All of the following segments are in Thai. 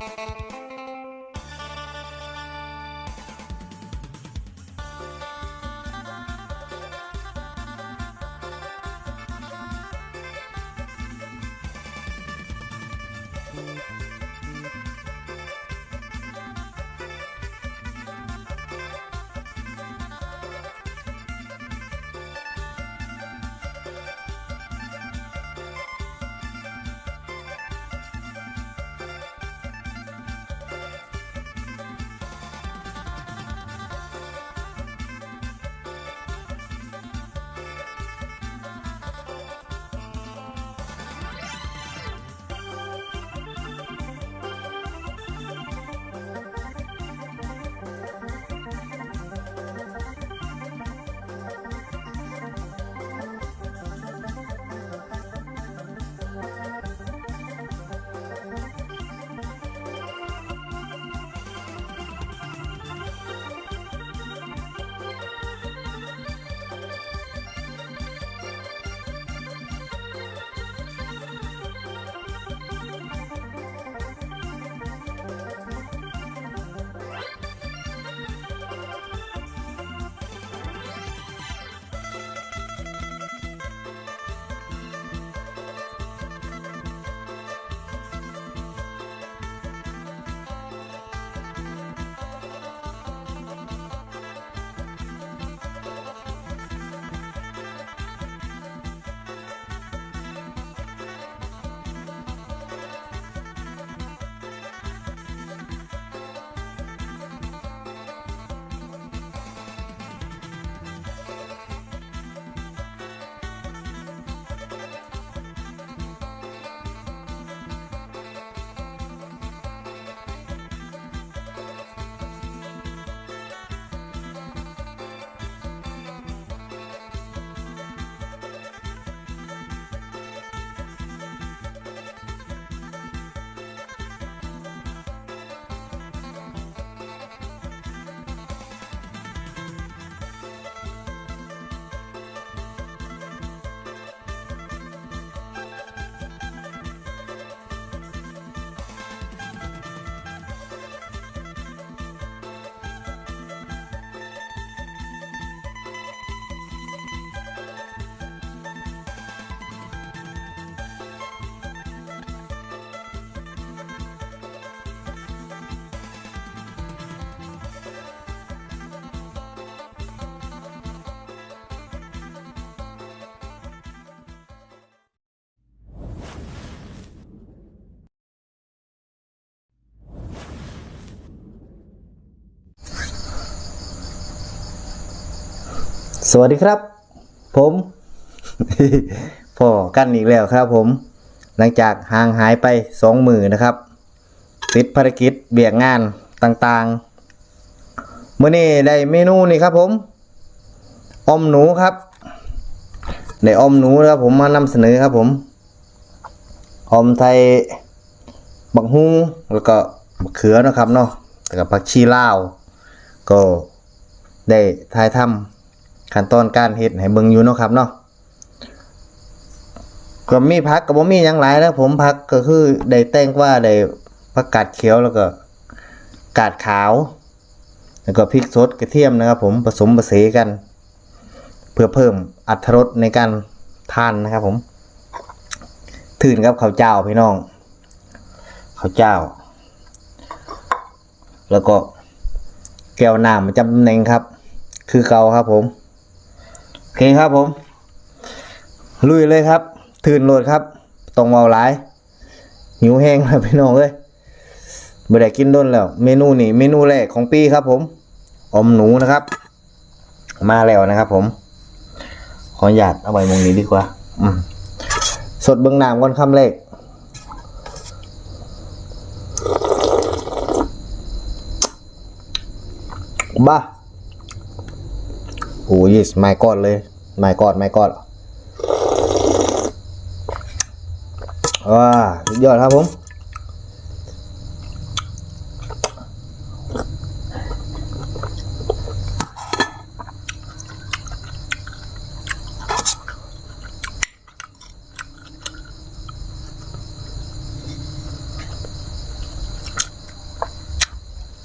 Thank สวัสดีครับ ผมพ่อกันอีกแล้วครับผม หลังจากห่างหายไปสองมือนะครับ ติดภารกิจเบียกงานต่างๆเมื่อนี้ได้เมนูนี่ครับผม อมหนูครับได้อมหนูแล้วผมมานำเสนอครับผม อมไทยบักฮุงแล้วก็บักเขือนะครับเนาะแล้วก็ผักชีลาว ก็ได้ทายทำ ขั้นตอนการเฮ็ดให้เบิ่งอยู่เนาะครับเนาะก็มีผักก็บ่มีหยังหลายนะผมผักก็คือได้แต่งว่าได้ผักกาดเขียวแล้วก็กาดขาว แล้วก็พริกสดกระเทียมนะครับ ผมผสมผสานกัน เพื่อเพิ่มอรรถรสในการทานนะครับ ผมถืนกับข้าวเจ้าพี่น้องข้าวเจ้า แล้วก็แก้วน้ำประจำตำแหน่งครับ คือเกาครับผม โอเคครับผม ลุยเลยครับทืนโหลดครับตรงเมาหลายหิวแห้งแล้วพี่น้องเอ้ยไม่ได้กินด้นแล้ว เมนูนี่เมนูแรกของปีครับ ผมอมหนูนะครับ มาแล้วนะครับ ผม ขออนุญาตเอาไว้มงนี้ดีกว่า อืมสดเบื้องน้ำก่อนคำแรกบ้า โอ้ยไม่กอดเลย ไม่กอดไม่กอดว้าสุดยอดครับผม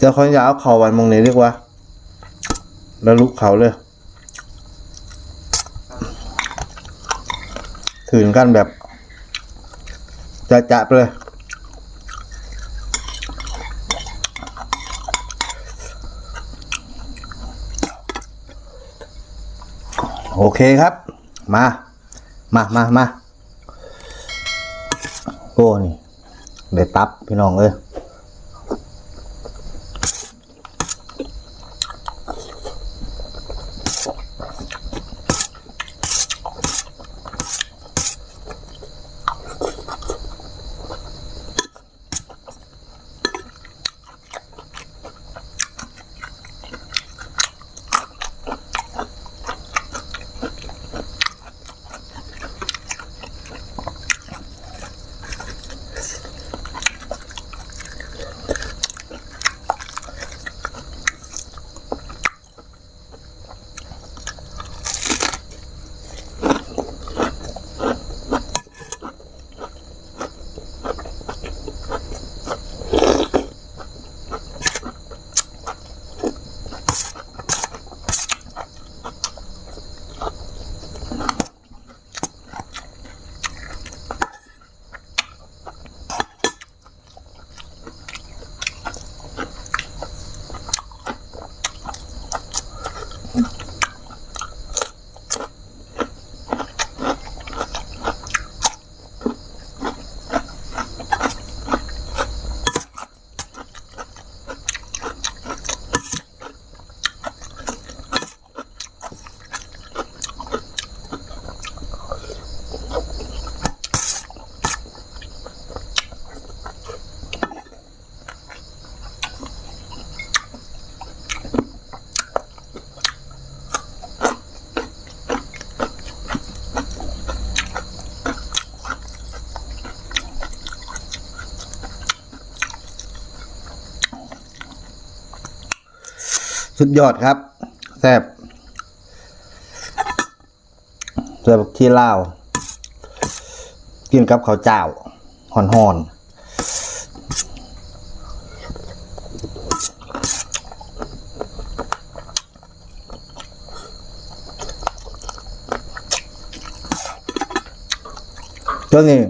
จะเขาอยากเอาเขาวันมองนี้เรียกว่าแล้วลุกเขาเลย ถืนกันแบบจะจะไปเลยโอเคครับ มา มามามาโอ้นี่เดี๋ยวตับพี่น้องเอ้ย สุดยอดครับแซ่บแซ่บที่ลาวกินกับข้าวเจ้าหอนหอนตัวนี้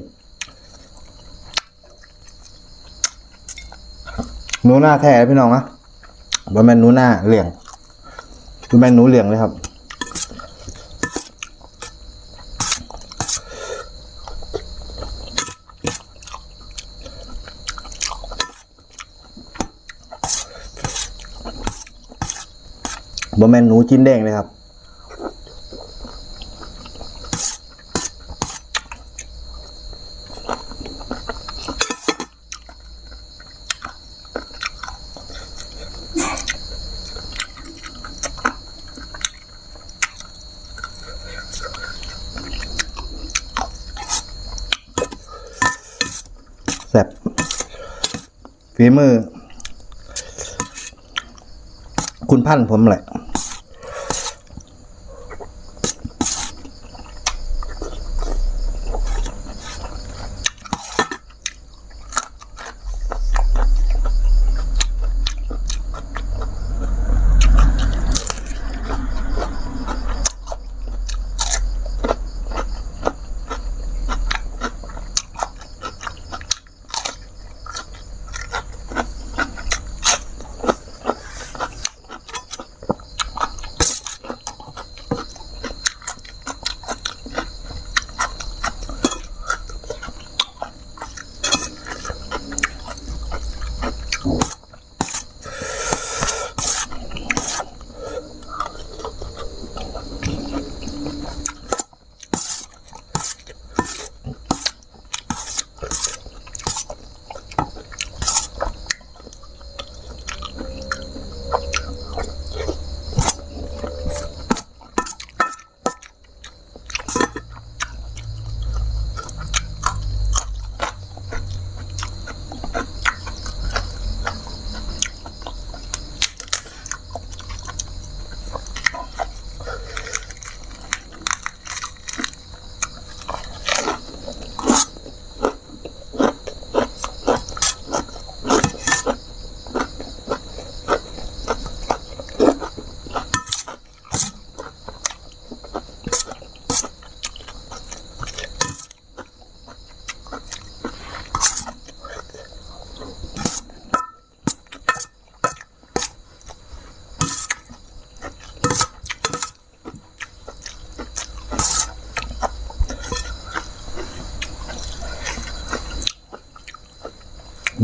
หนูหน้าแท้พี่น้องนะ บะแมนหนูหน้าเหลี่ยงบะแมนหนูเหลี่ยงเลยครับบะแมนหนูจิ้นแดงเลยครับ แซ่บฝีมือ คุณพันธ์ผมแหละ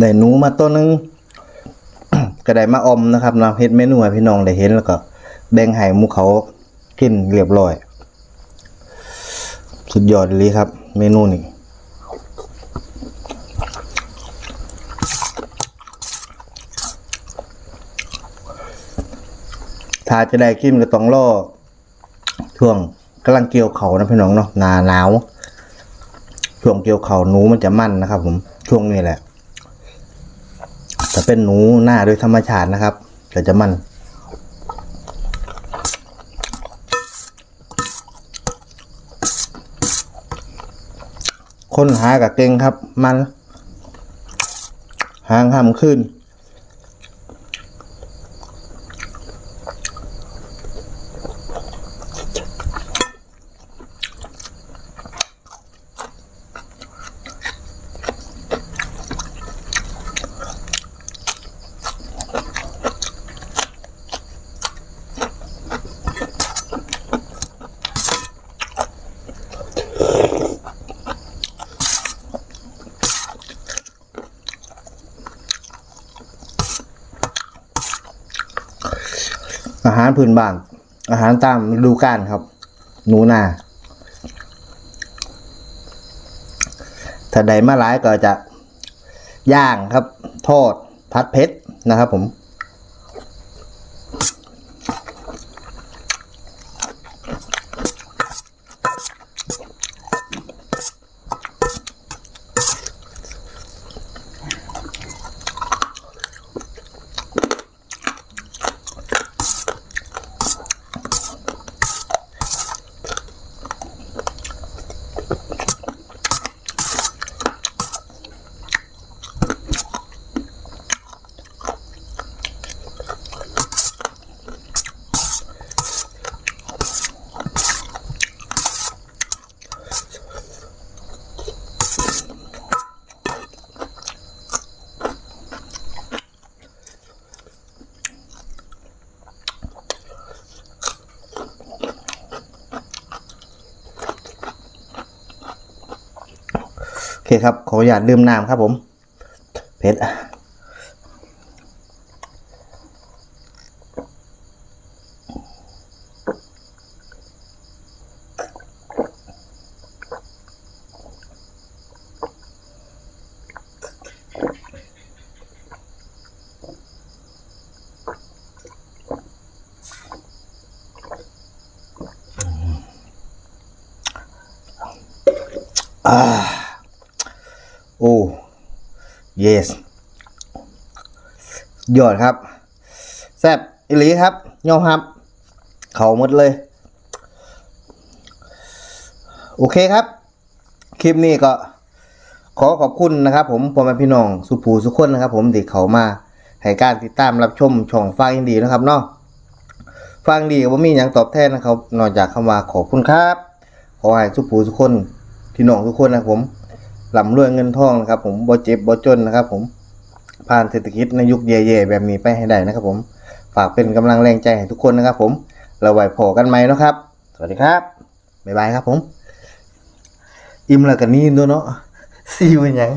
ได้หนูมาตัวหนึงก็ได้มาอมนะครับนาะเฮ็ดเมนูให้พี่น้องได้เห็นแล้วก็ แบ่งให้หมู่เขากินเรียบร้อย สุดยอดเลยครับ เมนูนี้ถ้าจะได้กินก็ต้องรอช่วงกำลังเกี่ยวเขานะพี่น้องเนาะหนาหนาวช่วงเกี่ยวเขาหนูมันจะมั่นนะครับ ผมช่วงนี้แหละ จะเป็นหนูหน้าโดยธรรมชาตินะครับก็จะมันคนหากับเก่งครับ มัน หางห้ำขึ้น หารพื้นบ้าน อาหารตามฤดูกาลครับ หนูนาถ้าใดมาหลายก็จะย่างครับ ทอดพัดเพชรนะครับผม เคครับ ขออนุญาตดื่มน้ำครับผมเพชรอ่าโอ้ yes ยอดครับ แซบอิลีครับยอมครับ เขาหมดเลย โอเคครับ คลิปนี้ก็ขอขอบคุณนะครับ ผมพ่อแม่พี่น้องสุภูสุขคนนะครับ ผมที่เขามาให้การติดตามรับชมช่องฟังยินดีนะครับเนาะฟังดีว่ามีอย่างตอบแทนนะครับ นอกจากคำว่าขอบคุณครับ ขอให้สุภูสุขคนพี่น้องทุกคนนะครับผม ร่ำรวยเงินทองนะครับ ผมบ่เจ็บบ่จนนะครับ ผมผ่านเศรษฐกิจในยุคเย่ๆแบบนี้ไปให้ได้นะครับ ผมฝากเป็นกำลังแรงใจให้ทุกคนนะครับ ผมเราไว้พอกันไหมเนาะครับ สวัสดีครับบ๊ายบายครับผม อิ่มแล้วกันนี่ด้วยเนาะซีอยู่เป็นยัง